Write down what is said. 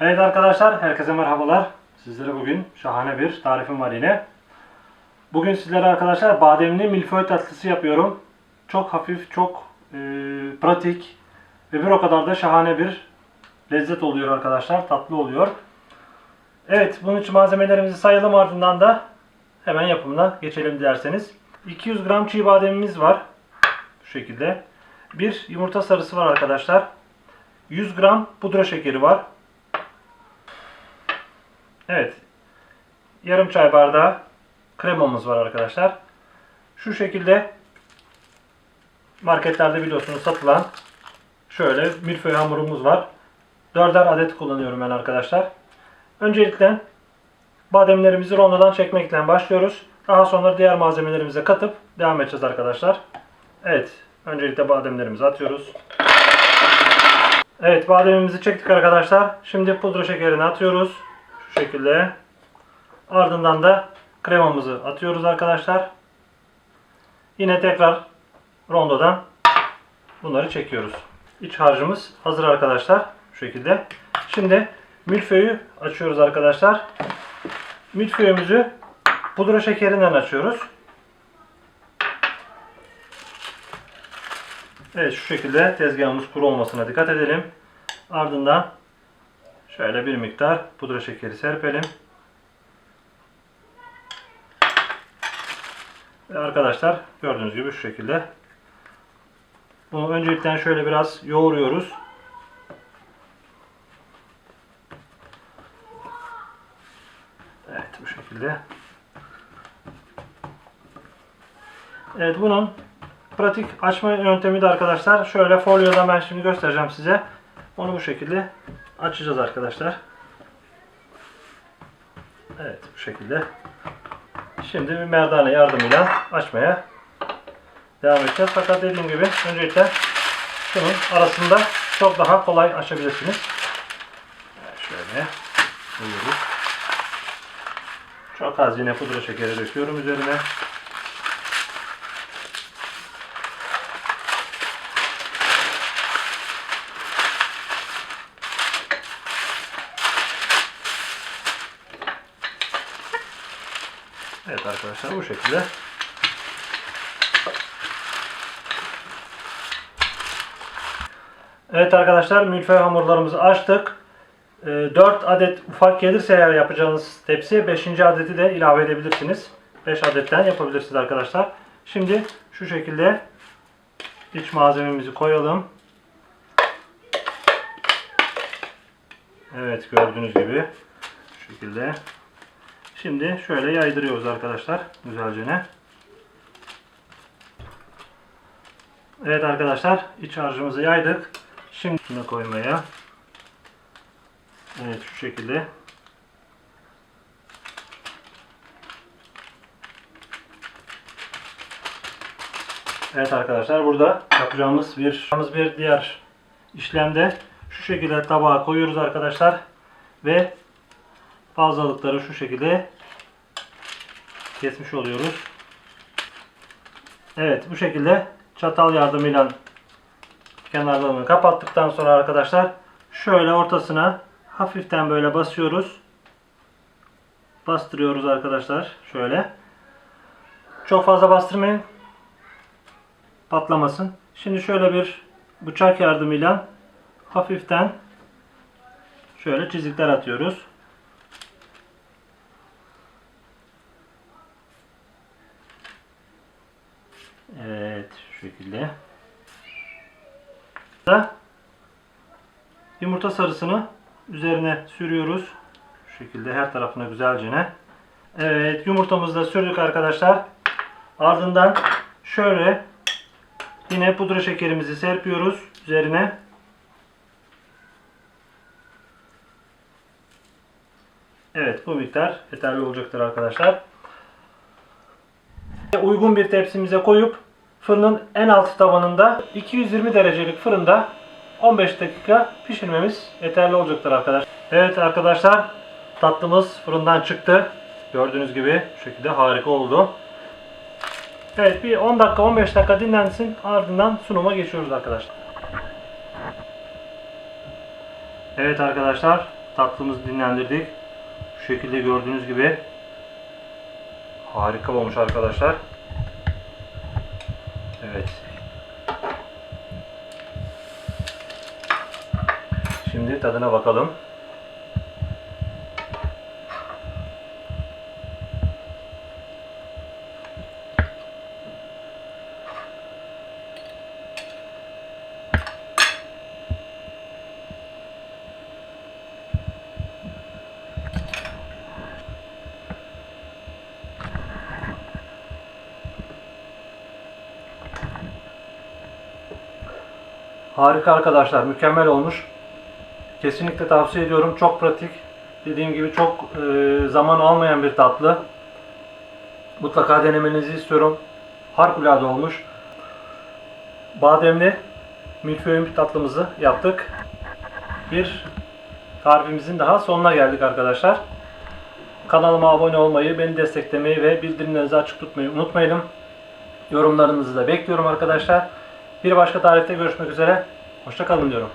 Evet arkadaşlar, herkese merhabalar. Sizlere bugün şahane bir tarifim var yine. Bugün sizlere arkadaşlar bademli milföy tatlısı yapıyorum. Çok hafif, çok e, pratik ve bir o kadar da şahane bir lezzet oluyor arkadaşlar. Tatlı oluyor. Evet, bunun için malzemelerimizi sayalım ardından da hemen yapımına geçelim dilerseniz. 200 gram çiğ bademimiz var. Bu şekilde. Bir yumurta sarısı var arkadaşlar. 100 gram pudra şekeri var. Evet. Yarım çay bardağı kremamız var arkadaşlar. Şu şekilde marketlerde biliyorsunuz satılan şöyle milföy hamurumuz var. 4'er adet kullanıyorum ben arkadaşlar. Öncelikle bademlerimizi rondodan çekmekle başlıyoruz. Daha sonra diğer malzemelerimize katıp devam edeceğiz arkadaşlar. Evet. Öncelikle bademlerimizi atıyoruz. Evet bademimizi çektik arkadaşlar. Şimdi pudra şekerini atıyoruz. Şekilde. Ardından da kremamızı atıyoruz arkadaşlar. Yine tekrar rondodan bunları çekiyoruz. İç harcımız hazır arkadaşlar. Şu şekilde. Şimdi milföyü açıyoruz arkadaşlar. Milföyümüzü pudra şekerinden açıyoruz. Evet şu şekilde tezgahımız kuru olmasına dikkat edelim. Ardından şöyle bir miktar pudra şekeri serpelim. Ve arkadaşlar gördüğünüz gibi şu şekilde. Bunu öncelikle şöyle biraz yoğuruyoruz. Evet bu şekilde. Evet bunun pratik açma yöntemi de arkadaşlar şöyle folyoda ben şimdi göstereceğim size. Onu bu şekilde açacağız arkadaşlar. Evet bu şekilde. Şimdi bir merdane yardımıyla açmaya devam edeceğiz. Fakat dediğim gibi öncelikle şunun arasında çok daha kolay açabilirsiniz. Şöyle koyuyoruz. Çok az yine pudra şekeri döküyorum üzerine. Evet arkadaşlar bu şekilde. Evet arkadaşlar milföy hamurlarımızı açtık. 4 adet ufak gelirse eğer yapacağınız tepsi 5. adeti de ilave edebilirsiniz. 5 adetten yapabilirsiniz arkadaşlar. Şimdi şu şekilde iç malzememizi koyalım. Evet gördüğünüz gibi şu şekilde. Şimdi şöyle yaydırıyoruz arkadaşlar güzelce ne. Evet arkadaşlar iç harcımızı yaydık. Şimdi şunu koymaya. Evet şu şekilde. Evet arkadaşlar burada yapacağımız bir yapacağımız bir diğer işlemde şu şekilde tabağa koyuyoruz arkadaşlar ve fazlalıkları şu şekilde kesmiş oluyoruz. Evet bu şekilde çatal yardımıyla kenarlarını kapattıktan sonra arkadaşlar şöyle ortasına hafiften böyle basıyoruz. Bastırıyoruz arkadaşlar şöyle. Çok fazla bastırmayın. Patlamasın. Şimdi şöyle bir bıçak yardımıyla hafiften şöyle çizikler atıyoruz. Evet şu şekilde. Yumurta sarısını üzerine sürüyoruz. Şu şekilde her tarafına güzelce. Evet yumurtamızı da sürdük arkadaşlar. Ardından şöyle yine pudra şekerimizi serpiyoruz üzerine. Evet bu miktar yeterli olacaktır arkadaşlar. Uygun bir tepsimize koyup fırının en alt tavanında 220 derecelik fırında 15 dakika pişirmemiz yeterli olacaktır arkadaşlar. Evet arkadaşlar tatlımız fırından çıktı. Gördüğünüz gibi şu şekilde harika oldu. Evet bir 10 dakika 15 dakika dinlensin ardından sunuma geçiyoruz arkadaşlar. Evet arkadaşlar tatlımızı dinlendirdik. Şu şekilde gördüğünüz gibi harika olmuş arkadaşlar. Evet. Şimdi tadına bakalım. Harika arkadaşlar, mükemmel olmuş. Kesinlikle tavsiye ediyorum. Çok pratik. Dediğim gibi çok e, zaman almayan bir tatlı. Mutlaka denemenizi istiyorum. Harikulade olmuş. Bademli milföyün tatlımızı yaptık. Bir tarifimizin daha sonuna geldik arkadaşlar. Kanalıma abone olmayı, beni desteklemeyi ve bildirimlerinizi açık tutmayı unutmayın. Yorumlarınızı da bekliyorum arkadaşlar. Bir başka tarifte görüşmek üzere. Hoşçakalın diyorum.